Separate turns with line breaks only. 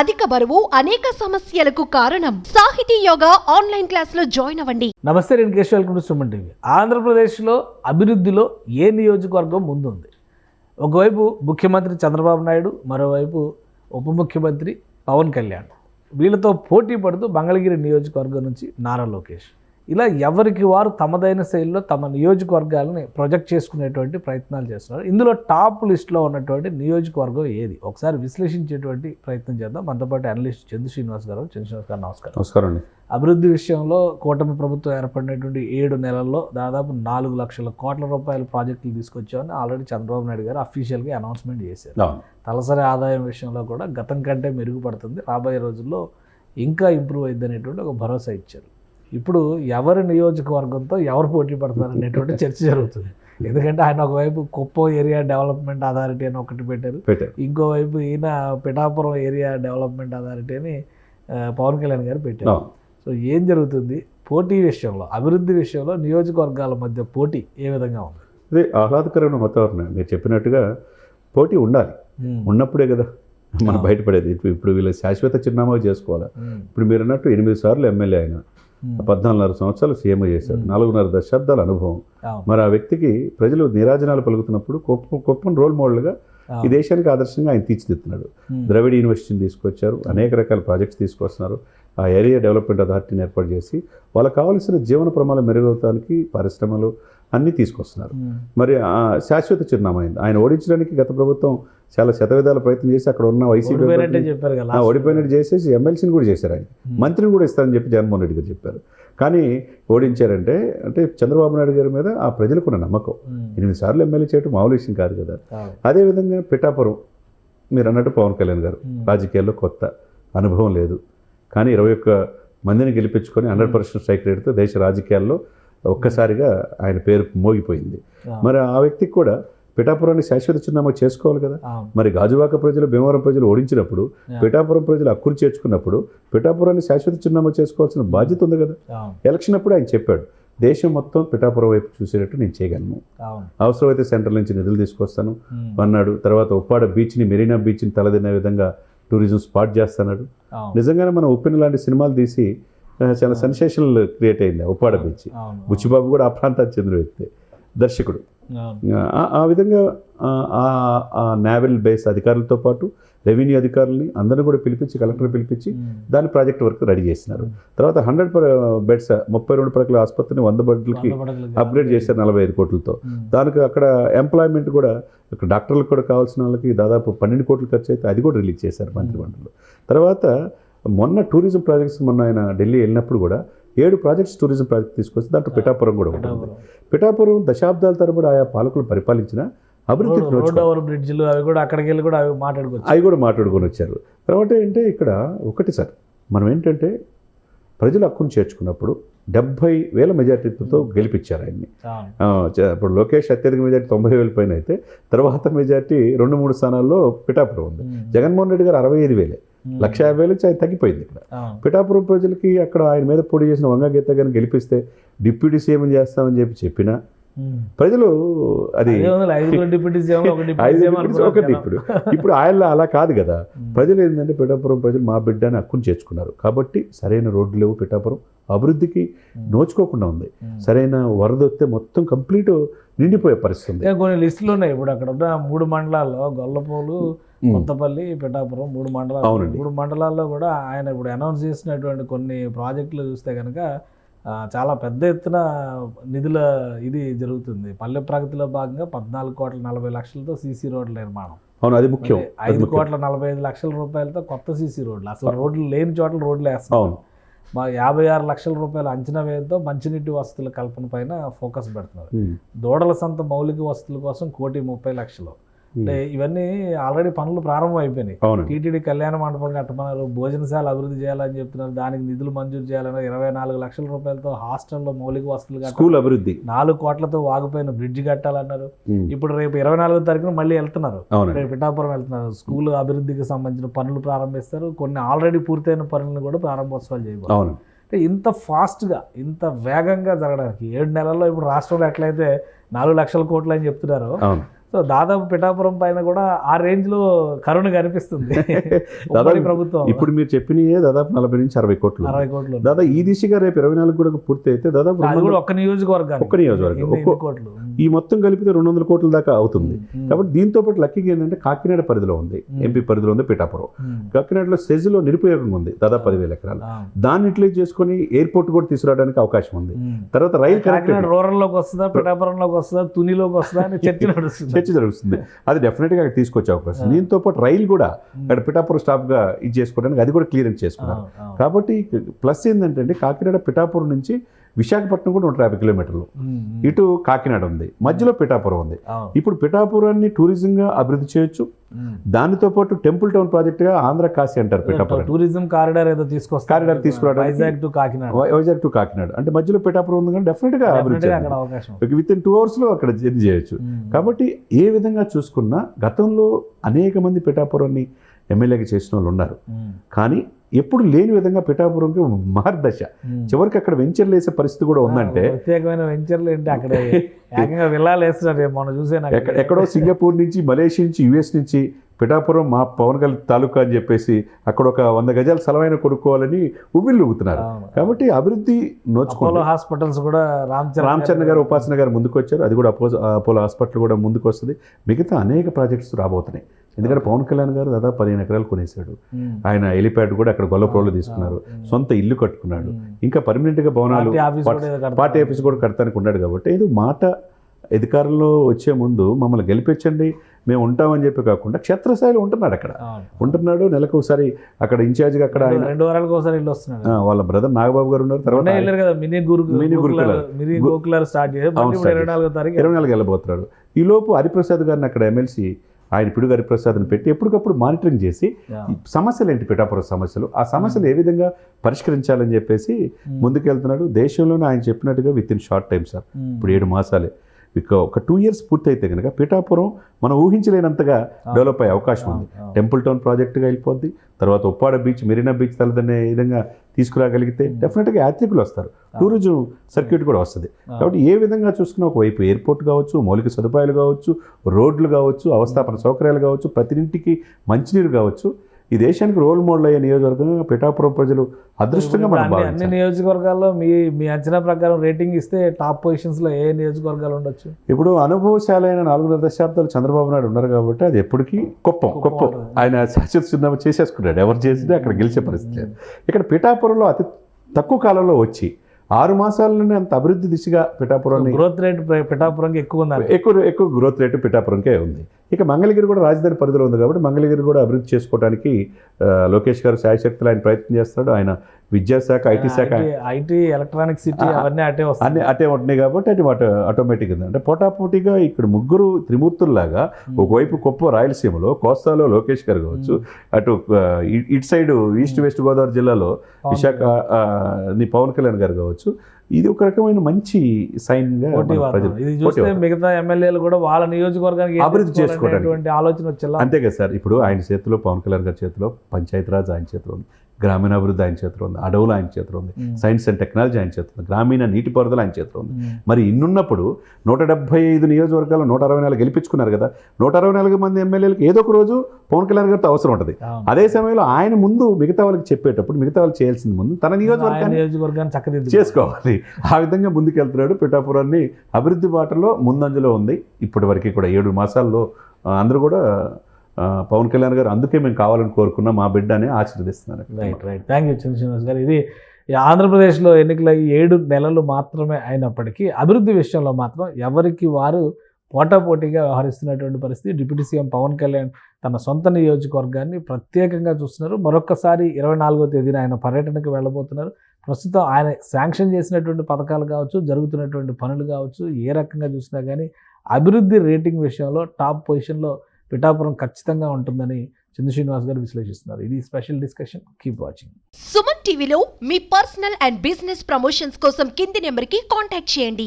అధిక బరువు అనేక సమస్యలకు కారణం. సాహితీ యోగా ఆన్లైన్ క్లాసులో జాయిన్ అవ్వండి.
నమస్తే నేను Keshav welcome to Suman TV. ఆంధ్రప్రదేశ్లో అభివృద్ధిలో ఏ నియోజకవర్గం ముందుంది? ఒకవైపు ముఖ్యమంత్రి చంద్రబాబు నాయుడు మరోవైపు ఉప ముఖ్యమంత్రి పవన్ కళ్యాణ్. వీళ్ళతో పోటీ పడుతూ మంగళగిరి నియోజకవర్గం నుంచి నారా లోకేష్. ఇలా ఎవరికి వారు తమదైన శైలిలో తమ నియోజకవర్గాలని ప్రొజెక్ట్ చేసుకునేటువంటి ప్రయత్నాలు చేస్తున్నారు. ఇందులో టాప్ లిస్ట్లో ఉన్నటువంటి నియోజకవర్గం ఏది? ఒకసారి విశ్లేషించేటువంటి ప్రయత్నం చేద్దాం. మనతో పాటు అనలిస్ట్ చందు శ్రీనివాస్ గారు. చందు శ్రీనివాస్ గారు నమస్కారం.
నమస్కారం అండి.
అభివృద్ధి విషయంలో కూటమి ప్రభుత్వం ఏర్పడినటువంటి ఏడు నెలల్లో దాదాపు నాలుగు లక్షల కోట్ల రూపాయల ప్రాజెక్టులు తీసుకొచ్చామని ఆల్రెడీ చంద్రబాబు నాయుడు గారు అఫీషియల్గా అనౌన్స్మెంట్ చేశారు. తలసరి ఆదాయం విషయంలో కూడా గతం కంటే మెరుగుపడుతుంది. రాబోయే రోజుల్లో ఇంకా ఇంప్రూవ్ అయింది అనేటువంటి ఒక భరోసా ఇచ్చారు. ఇప్పుడు ఎవరి నియోజకవర్గంతో ఎవరు పోటీ పడతారు అనేటువంటి చర్చ జరుగుతుంది. ఎందుకంటే ఆయన ఒకవైపు కుప్పం ఏరియా డెవలప్మెంట్ అథారిటీ అని ఒకటి పెట్టారు. ఇంకోవైపు ఈయన పిఠాపురం ఏరియా డెవలప్మెంట్ అథారిటీ అని పవన్ కళ్యాణ్ గారు పెట్టారు. సో ఏం జరుగుతుంది? పోటీ విషయంలో అభివృద్ధి విషయంలో నియోజకవర్గాల మధ్య పోటీ ఏ విధంగా ఉంది?
అదే ఆహ్లాదకరమైన వాతావరణం. మీరు చెప్పినట్టుగా పోటీ ఉండాలి. ఉన్నప్పుడే కదా మనం బయటపడేది. ఇప్పుడు ఇప్పుడు వీళ్ళ శాశ్వత చిరునామా చేసుకోవాలి? ఇప్పుడు మీరు అన్నట్టు ఎనిమిది సార్లు ఎమ్మెల్యే
ఉమ్,
పద్నాలుగున్నర సంవత్సరాలు సీఎం చేశాడు. నాలుగున్నర దశాబ్దాల అనుభవం. మరి ఆ వ్యక్తికి ప్రజలు నిరాజనాలు పలుకుతున్నప్పుడు కుప్పం కుప్పం రోల్ మోడల్గా ఈ దేశానికి ఆదర్శంగా ఆయన తీర్చిదిద్దుతున్నాడు.
ఉమ్,
ద్రవిడ యూనివర్సిటీని తీసుకొచ్చారు. అనేక రకాల ప్రాజెక్ట్స్ తీసుకొస్తున్నారు. ఆ ఏరియా డెవలప్మెంట్ అథారిటీని ఏర్పాటు చేసి వాళ్ళకి కావాల్సిన జీవన ప్రమాణాలు మెరుగవడానికి పరిశ్రమలు అన్నీ తీసుకొస్తున్నారు. మరి ఆ శాశ్వత చిరునామా అయింది. ఆయన ఓడించడానికి గత ప్రభుత్వం చాలా శతవిధాల ప్రయత్నం చేసి అక్కడ ఉన్న వైసీపీ
ఓడిపోయినట్టే
చేసేసి ఎమ్మెల్సీని కూడా చేశారు ఆయన. మంత్రిని కూడా ఇస్తారని చెప్పి జగన్మోహన్ రెడ్డి గారు చెప్పారు. కానీ ఓడించారంటే అంటే చంద్రబాబు నాయుడు గారి మీద ఆ ప్రజలకు ఉన్న నమ్మకం ఎనిమిది సార్లు ఎమ్మెల్యే చేయడం మామూలు విషయం కాదు. కదా అదేవిధంగా పిఠాపురం మీరు అన్నట్టు పవన్ కళ్యాణ్ గారు రాజకీయాల్లో కొత్త అనుభవం లేదు. కానీ ఇరవై ఒక్క మందిని గెలిపించుకొని హండ్రెడ్ పర్సెంట్ స్ట్రైక్ రేట్తో దేశ రాజకీయాల్లో ఒక్కసారిగా ఆయన పేరు మోగిపోయింది. మరి ఆ వ్యక్తికి కూడా పిఠాపురాన్ని శాశ్వత చిరునామా చేసుకోవాలి కదా? మరి గాజువాక ప్రజలు భీమవరం ప్రజలు ఓడించినప్పుడు. పిఠాపురం ప్రజలు హక్కులు చేర్చుకున్నప్పుడు పిఠాపురాన్ని శాశ్వత చిరునామా చేసుకోవాల్సిన బాధ్యత ఉంది కదా? ఎలక్షన్ అప్పుడు ఆయన చెప్పాడు దేశం మొత్తం పిఠాపురం వైపు చూసేటట్టు నేను చేయగలను. అవసరమైతే సెంట్రల్ నుంచి నిధులు తీసుకొస్తాను. అన్నాడు. తర్వాత ఉప్పాడ బీచ్ని మెరీనా బీచ్ని తలదిన్న విధంగా టూరిజం స్పాట్ చేస్తున్నాడు. నిజంగానే మనం ఉప్పిన లాంటి సినిమాలు తీసి చాలా సెన్సేషనల్ క్రియేట్ అయింది ఉప్పాడ బీచ్. బుచ్చిబాబు కూడా ఆ ప్రాంతానికి చెందిన వ్యక్తి దర్శకుడు. ఆ- విధంగా ఆ, నావెల్ బేస్ అధికారులతో పాటు రెవెన్యూ అధికారులని అందరిని కూడా పిలిపించి కలెక్టర్ పిలిపించి దాని ప్రాజెక్ట్ వర్క్ రెడీ చేసినారు. తర్వాత హండ్రెడ్ బెడ్స్ ముప్పై రెండు పడకల ఆసుపత్రిని వంద బెడ్లకి అప్గ్రేడ్ చేశారు నలభై ఐదు కోట్లతో. దానికి అక్కడ ఎంప్లాయ్మెంట్ కూడా ఇక్కడ డాక్టర్లకు కూడా కావాల్సిన వాళ్ళకి దాదాపు పన్నెండు కోట్లు ఖర్చు అయితే అది కూడా రిలీజ్ చేశారు మంత్రిమండలిలో. తర్వాత మొన్న టూరిజం ప్రాజెక్ట్స్ మొన్న ఆయన ఢిల్లీ వెళ్ళినప్పుడు కూడా ఏడు ప్రాజెక్ట్స్ టూరిజం ప్రాజెక్ట్ తీసుకొస్తే దాంట్లో పిఠాపురం కూడా ఉంటుంది
పిఠాపురం.
దశాబ్దాల తరబడి ఆయా పాలకులు పరిపాలించిన అభివృద్ధి
బ్రిడ్జ్లు అవి కూడా అక్కడికి వెళ్ళి కూడా అవి మాట్లాడుకోవచ్చు
అవి కూడా మాట్లాడుకొని వచ్చారు. తర్వాత ఏంటంటే ఇక్కడ ఒకటి సార్ మనం ఏంటంటే ప్రజలు హక్కును చేర్చుకున్నప్పుడు డెబ్భై వేల మెజార్టీతో గెలిపించారు ఆయన్ని. ఇప్పుడు లోకేష్ అత్యధిక మెజార్టీ తొంభై వేల పైన అయితే తర్వాత మెజార్టీ రెండు మూడు స్థానాల్లో పిఠాపురం ఉంది. జగన్మోహన్ రెడ్డి గారు అరవై ఐదు వేలే. లక్ష యాభై వేలు తగ్గిపోయింది ఇక్కడ పిఠాపురం ప్రజలకి అక్కడ ఆయన మీద పోటీ చేసిన వంగ గీత గారిని గెలిపిస్తే డిప్యూటీ సీఎం చేస్తామని చెప్పి చెప్పినా. ప్రజలు అది ఒకటి. ఇప్పుడు. ఇప్పుడు ఆయన అలా కాదు కదా. ప్రజలు ఏంటంటే పిఠాపురం ప్రజలు మా బిడ్డ అని హక్కును చేర్చుకున్నారు. కాబట్టి సరైన రోడ్లు లేవు పిఠాపురం. అభివృద్ధికి నోచుకోకుండా ఉంది. సరైన వరద వస్తే మొత్తం కంప్లీట్ నిండిపోయే పరిస్థితి
కొన్ని లిస్టులు ఉన్నాయి. ఇప్పుడు అక్కడ ఉన్న మూడు మండలాల్లో గొల్లపోలు. కొత్తపల్లి పిఠాపురం మూడు మండలాలు. మూడు మండలాల్లో కూడా ఆయన ఇప్పుడు అనౌన్స్ చేసినటువంటి కొన్ని ప్రాజెక్టులు చూస్తే కనుక చాలా పెద్ద ఎత్తున నిధుల ఇది జరుగుతుంది. పల్లె ప్రగతిలో భాగంగా పద్నాలుగు కోట్ల నలభై లక్షలతో సీసీ రోడ్ల నిర్మాణం.
అవును అది ముఖ్యం.
ఐదు. కోట్ల నలభై ఐదు లక్షల రూపాయలతో కొత్త సీసీ రోడ్లు. అసలు రోడ్లు లేని చోట్ల రోడ్లు
అవును.
మా యాభై ఆరు లక్షల రూపాయల అంచనా వ్యయంతో మంచినీటి వసతుల కల్పన పైన ఫోకస్ పెడుతున్నారు. దూడల సంత మౌలిక వసతుల కోసం కోటి ముప్పై లక్షలు. అంటే ఇవన్నీ ఆల్రెడీ పనులు ప్రారంభం అయిపోయినాయి. టీటీడీ కళ్యాణ మండపం కట్టమన్నారు భోజనశాల అభివృద్ధి చేయాలని చెప్తున్నారు దానికి నిధులు మంజూరు చేయాలని ఇరవై నాలుగు లక్షల రూపాయలతో హాస్టల్లో మౌలిక వసతులు
స్కూల్ అభివృద్ధి.
నాలుగు కోట్లతో వాగిపోయిన బ్రిడ్జ్ కట్టాలన్నారు. ఇప్పుడు రేపు ఇరవై నాలుగో తారీఖున మళ్ళీ వెళ్తున్నారు. రేపు పిఠాపురం వెళ్తున్నారు. స్కూల్ అభివృద్ధికి సంబంధించిన పనులు ప్రారంభిస్తారు. కొన్ని ఆల్రెడీ పూర్తయిన పనులను కూడా ప్రారంభోత్సవాలు చేయబోతున్నారు. అంటే ఇంత ఫాస్ట్గా ఇంత వేగంగా జరగడానికి ఏడు నెలల్లో ఇప్పుడు రాష్ట్రంలో ఎట్లయితే నాలుగు లక్షల కోట్లు అని చెప్తున్నారో సో దాదాపు పిఠాపురం పైన కూడా ఆ రేంజ్లో కరుణ కనిపిస్తుంది.
దాదాపు
ప్రభుత్వం
ఇప్పుడు మీరు చెప్పినయే దాదాపు నలభై నుంచి అరవై కోట్లు.
అరవై కోట్లు.
దాదాపు ఈ దిశగా రేపు ఇరవై నాలుగు కూడా పూర్తి అయితే దాదాపు
ఒక్క నియోజకవర్గం
ఒక్క నియోజకవర్గం.
కోట్లు?
ఈ మొత్తం కలిపితే రెండు వందల కోట్ల దాకా అవుతుంది. కాబట్టి దీంతో పాటు లక్కీగా ఏంటంటే కాకినాడ పరిధిలో ఉంది. ఎంపీ పరిధిలో ఉంది పిఠాపురం. కాకినాడలో సెజ్లో నిరుపయోగంగా ఉంది దాదాపు పదివేల ఎకరాలు. దాన్ని యూటిలైజ్ చేసుకొని ఎయిర్పోర్ట్ కూడా తీసుకురావడానికి అవకాశం ఉంది. తర్వాత రైలు కనెక్టివిటీ.
రూరల్లోకి వస్తుందా పిఠాపురంలోకి వస్తుందా తునిలోకి వస్తుందా అని చర్చ నడుస్తుంది.
చర్చ జరుగుతుంది. అది డెఫినెట్గా అక్కడ తీసుకొచ్చే అవకాశం. దీంతో పాటు రైలు కూడా అక్కడ పిఠాపురం స్టాప్గా ఇది చేసుకోవడానికి అది కూడా క్లియరెన్స్ చేసుకున్నారు. కాబట్టి ప్లస్ ఏంటంటే కాకినాడ పిఠాపురం నుంచి విశాఖపట్నం కూడా నూట యాభై కిలోమీటర్లు. ఇటు కాకినాడ ఉంది. మధ్యలో పిఠాపురం ఉంది. ఇప్పుడు పిఠాపురాన్ని టూరిజంగా అభివృద్ధి చేయొచ్చు. దానితో పాటు టెంపుల్ టౌన్ ప్రాజెక్టుగా ఆంధ్ర కాశీ అంటారు పిఠాపురం.
టూరిజం కారిడార్ ఏదో తీసుకొస్తారు.
కారిడార్ తీసుకురావడానికి-
వైజాగ్ టు కాకినాడ.
వైజాగ్ టు కాకినాడ. అంటే మధ్యలో పిఠాపురం ఉంది కానీ డెఫినెట్గా అభివృద్ధి విత్ ఇన్ టూ అవర్స్లో అక్కడ జర్నీ చేయొచ్చు. కాబట్టి ఏ విధంగా చూసుకున్నా గతంలో అనేక మంది పిఠాపురాన్ని ఎమ్మెల్యేగా చేసిన వాళ్ళు ఉన్నారు. కానీ ఎప్పుడు లేని విధంగా పిఠాపురంకి మహర్దశ
ఉమ్.
చివరికి అక్కడ వెంచర్లు వేసే పరిస్థితి కూడా ఉందంటే
ప్రత్యేకమైన వెంచర్లు ఏంటి అక్కడ ఏకంగా రేపు మనం చూసే నాకు
ఎక్క- ఎక్కడో సింగపూర్ నుంచి మలేషియా నుంచి యుఎస్ నుంచి పిఠాపురం మా పవన్ కళ్యాణ్ తాలూకా అని చెప్పేసి అక్కడ ఒక వంద గజాల స్థలమైన కొనుక్కోవాలని
అవును.
కాబట్టి అభివృద్ధి నోచుకోవాలి
హాస్పిటల్స్ కూడా రామ్ చరణ్
రామచరణ్ గారు ఉపాసన గారు ముందుకు వచ్చారు అది కూడా అపో అపోలో హాస్పిటల్ కూడా ముందుకు వస్తుంది మిగతా అనేక ప్రాజెక్ట్స్ రాబోతున్నాయి ఎందుకంటే పవన్ కళ్యాణ్ గారు దాదాపు పదిహేను ఎకరాలు కొనేశాడు. ఆయన హెలిప్యాడ్ కూడా అక్కడ గొల్లప్రోలు తీసుకున్నారు. సొంత ఇల్లు కట్టుకున్నాడు. ఇంకా పర్మనెంట్గా భవనాలు.
పార్టీ ఆఫీస్ కూడా
కడతానికి ఉన్నాడు కాబట్టి ఇది మాట అధికారంలో వచ్చే ముందు మమ్మల్ని గెలిపించండి మేము ఉంటామని చెప్పి కాకుండా క్షేత్రస్థాయిలో ఉంటున్నాడు అక్కడ. ఉంటున్నాడు నెలకు ఒకసారి అక్కడ ఇన్ఛార్జ్గా అక్కడ
రెండు- వారాలకు ఒకసారి వస్తున్నాడు.
వాళ్ళ బ్రదర్ నాగబాబు గారు ఉన్నారు తర్వాత
వెళ్ళారు కదా మినీ గురు
మినీ గురుకులాలు.
మినీ
గు-
గోకులాలు స్టార్ట్ చేసి ఇరవై నాలుగో తారీఖు
ఇరవై నాలుగు వెళ్ళబోతున్నాడు. ఈ లోపు హరిప్రసాద్ గారిని అక్కడ ఎమ్మెల్సీ ఆయన పిడుగు హరిప్రసాద్ని పెట్టి ఎప్పటికప్పుడు మానిటరింగ్ చేసి సమస్యలు ఏంటి పిఠాపురం సమస్యలు? ఆ సమస్యలు ఏ విధంగా పరిష్కరించాలని చెప్పేసి. ముందుకెళ్తున్నాడు. దేశంలోనే ఆయన చెప్పినట్టుగా within short time sir. ఇప్పుడు ఏడు మాసాలే. ఇక ఒక టూ ఇయర్స్ పూర్తి అయితే కనుక పిఠాపురం మనం ఊహించలేనంతగా డెవలప్ అయ్యే అవకాశం ఉంది. టెంపుల్ టౌన్ ప్రాజెక్టుగా వెళ్ళిపోద్ది. తర్వాత ఉప్పాడ బీచ్ మెరీనా బీచ్ తలదనే విధంగా తీసుకురాగలిగితే డెఫినెట్గా యాత్రికులు వస్తారు. టూరిజం సర్క్యూట్ కూడా వస్తుంది. కాబట్టి ఏ విధంగా చూసుకున్నా ఒకవైపు ఎయిర్పోర్ట్ కావచ్చు మౌలిక సదుపాయాలు కావచ్చు రోడ్లు కావచ్చు అవస్థాపన సౌకర్యాలు కావచ్చు ప్రతి ఇంటికి మంచినీరు కావచ్చు ఈ దేశానికి రోల్ మోడల్ అయ్యే నియోజకవర్గంగా పిఠాపురం ప్రజలు అదృష్టంగా మనం
అన్ని- నియోజకవర్గాల్లో మీ మీ అంచనా ప్రకారం రేటింగ్ ఇస్తే టాప్ పొజిషన్స్లో ఏ నియోజకవర్గాలు ఉండొచ్చు?
ఇప్పుడు అనుభవశాలైన నాలుగున్నర దశాబ్దాలు చంద్రబాబు నాయుడు ఉన్నారు కాబట్టి అది ఎప్పటికీ కుప్పం కుప్పం ఆయన శాశ్వత చిరునామా చేసేసుకున్నాడు. ఎవరు చేసినా అక్కడ గెలిచే పరిస్థితి లేదు. ఇక్కడ పిఠాపురంలో అతి తక్కువ కాలంలో వచ్చి ఆరు మాసాలలోనే అంత అభివృద్ధి దిశగా పిఠాపురాన్ని
గ్రోత్ రేట్ పిఠాపురంకి ఎక్కువ ఉందండి
ఎక్కువ ఎక్కువ గ్రోత్ రేటు పిఠాపురంకే ఉంది. ఇక మంగళగిరి కూడా రాజధాని పరిధిలో ఉంది కాబట్టి మంగళగిరి కూడా అభివృద్ధి చేసుకోవడానికి లోకేష్ గారు శాయశక్తులు ఆయన ప్రయత్నం చేస్తాడు. ఆయన విద్యాశాఖ ఐటీ శాఖ
ఐటీ ఎలక్ట్రానిక్ సిటీ అవన్నీ అటే వస్తాయి
అన్ని అటే ఉంటున్నాయి కాబట్టి అది వాటి ఆటోమేటిక్ ఉంది. అంటే పోటాపోటీగా ఇక్కడ ముగ్గురు త్రిమూర్తుల్లాగా ఒకవైపు కుప్ప రాయలసీమలో కోస్తాలో లోకేష్ గారు కావచ్చు అటు ఇటు సైడ్ ఈస్ట్ వెస్ట్ గోదావరి జిల్లాలో విశాఖ పవన్ కళ్యాణ్ గారు కావచ్చు ఇది ఒక రకమైన మంచి సైన్
ఇది చూస్తే. మిగతా ఎమ్మెల్యేలు కూడా వాళ్ళ నియోజకవర్గానికి
అభివృద్ధి చేసుకోవడానికి.
ఆలోచన వచ్చేలా
అంతే కదా సార్ ఇప్పుడు ఆయన చేతిలో పవన్ కళ్యాణ్ గారి చేతిలో పంచాయతీరాజ్ ఆయన చేతిలో ఉంది గ్రామీణాభివృద్ధి ఆయన చేతిలో ఉంది అడవులు ఆయన చేతిలో ఉంది. సైన్స్ అండ్ టెక్నాలజీ ఆయన చేతిలో ఉంది గ్రామీణ నీటిపారుదల ఆయన చేతిలో ఉంది. మరి ఇన్నున్నప్పుడు నూట డెబ్బై ఐదు నియోజకవర్గాలు నూట అరవై నాలుగు గెలిపించుకున్నారు కదా నూట అరవై నాలుగు మంది ఎమ్మెల్యేలకు ఏదో ఒక రోజు పవన్ కళ్యాణ్ గారితో అవసరం ఉంటుంది. అదే సమయంలో ఆయన ముందు మిగతా వాళ్ళకి చెప్పేటప్పుడు మిగతా వాళ్ళు చేయాల్సింది ముందు తన నియోజకవర్గాన్ని
నియోజకవర్గాన్ని చక్కదిద్దు
చేసుకోవాలి ఆ విధంగా ముందుకెళ్తున్నాడు పిఠాపురాన్ని అభివృద్ధి బాటలో ముందంజలో ఉంది ఇప్పటి వరకు కూడా ఏడు మాసాల్లో అందరూ కూడా పవన్ కళ్యాణ్ గారు అందుకే మేము కావాలని కోరుకున్నాం మా బిడ్డ అని ఆశీర్వదిస్తున్నారు
right right thank you Chandrasrinivas గారు. ఇది ఈ ఆంధ్రప్రదేశ్లో ఎన్నికల ఏడు నెలలు మాత్రమే అయినప్పటికీ అభివృద్ధి విషయంలో మాత్రం ఎవరికి వారు పోటాపోటీగా వ్యవహరిస్తున్నటువంటి పరిస్థితి డిప్యూటీ సీఎం పవన్ కళ్యాణ్ తన సొంత నియోజకవర్గాన్ని ప్రత్యేకంగా చూస్తున్నారు. మరొకసారి ఇరవై నాలుగో తేదీన ఆయన పర్యటనకు వెళ్ళబోతున్నారు. ప్రస్తుతం ఆయన శాంక్షన్ చేసినటువంటి పథకాలు కావచ్చు జరుగుతున్నటువంటి పనులు కావచ్చు ఏ రకంగా చూసినా కానీ అభివృద్ధి రేటింగ్ విషయంలో టాప్ పొజిషన్లో పిఠాపురం ఖచ్చితంగా ఉంటుందని చంద్ర శ్రీనివాస్ గారు విశ్లేషిస్తున్నారు. ఇది special discussion. Keep watching
Suman టీవీలో మీ పర్సనల్ అండ్ బిజినెస్ ప్రమోషన్స్ కోసం కింది నెంబర్కి కాంటాక్ట్ చేయండి.